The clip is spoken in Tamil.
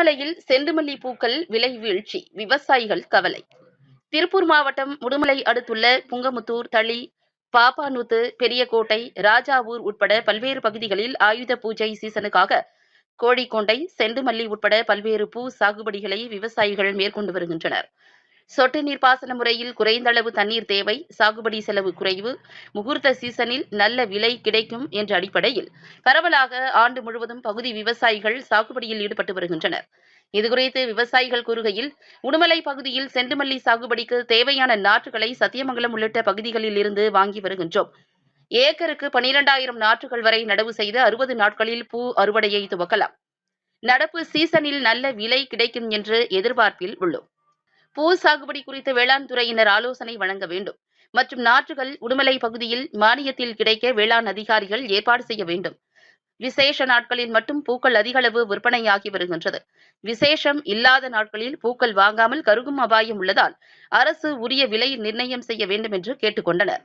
உடுமலையில் செண்டுமல்லி பூக்கள் விலை வீழ்ச்சி விவசாயிகள் கவலை. திருப்பூர் மாவட்டம் உடுமலை அடுத்துள்ள புங்கமுத்தூர் தளி பாப்பாநூத்து பெரியகோட்டை ராஜாவூர் உட்பட பல்வேறு பகுதிகளில் ஆயுத பூஜை சீசனுக்காக கோழிக்கொண்டை செண்டுமல்லி உட்பட பல்வேறு பூ சாகுபடிகளை விவசாயிகள் மேற்கொண்டு வருகின்றனர். சொட்டு நீர் பாசன முறையில் குறைந்த அளவு தண்ணீர் தேவை சாகுபடி செலவு குறைவு முகூர்த்த சீசனில் நல்ல விலை கிடைக்கும் என்ற அடிப்படையில் பரவலாக ஆண்டு முழுவதும் பகுதி விவசாயிகள் சாகுபடியில் ஈடுபட்டு வருகின்றனர். இதுகுறித்து விவசாயிகள் கூறுகையில் உடுமலை பகுதியில் செண்டுமல்லி சாகுபடிக்கு தேவையான நாற்றுகளை சத்தியமங்கலம் உள்ளிட்ட பகுதிகளில் இருந்து வாங்கி வருகின்றோம். ஏக்கருக்கு பனிரெண்டாயிரம் நாற்றுகள் வரை நடவு செய்து அறுபது நாட்களில் பூ அறுவடையை துவக்கலாம். நடப்பு சீசனில் நல்ல விலை கிடைக்கும் என்று எதிர்பார்ப்பில் உள்ளோம். பூ சாகுபடி குறித்து வேளாண் துறையினர் ஆலோசனை வழங்க வேண்டும். மற்றும் நாற்றுகள் உடுமலை பகுதியில் மானியத்தில் கிடைக்க வேளாண் அதிகாரிகள் ஏற்பாடு செய்ய வேண்டும். விசேஷ நாட்களில் மட்டும் பூக்கள் அதிகளவு விற்பனையாகி வருகின்றது. விசேஷம் இல்லாத நாட்களில் பூக்கள் வாங்காமல் கருகும் அபாயம் உள்ளதால் அரசு உரிய விலை நிர்ணயம் செய்ய வேண்டும் என்று கேட்டுக்கொண்டனர்.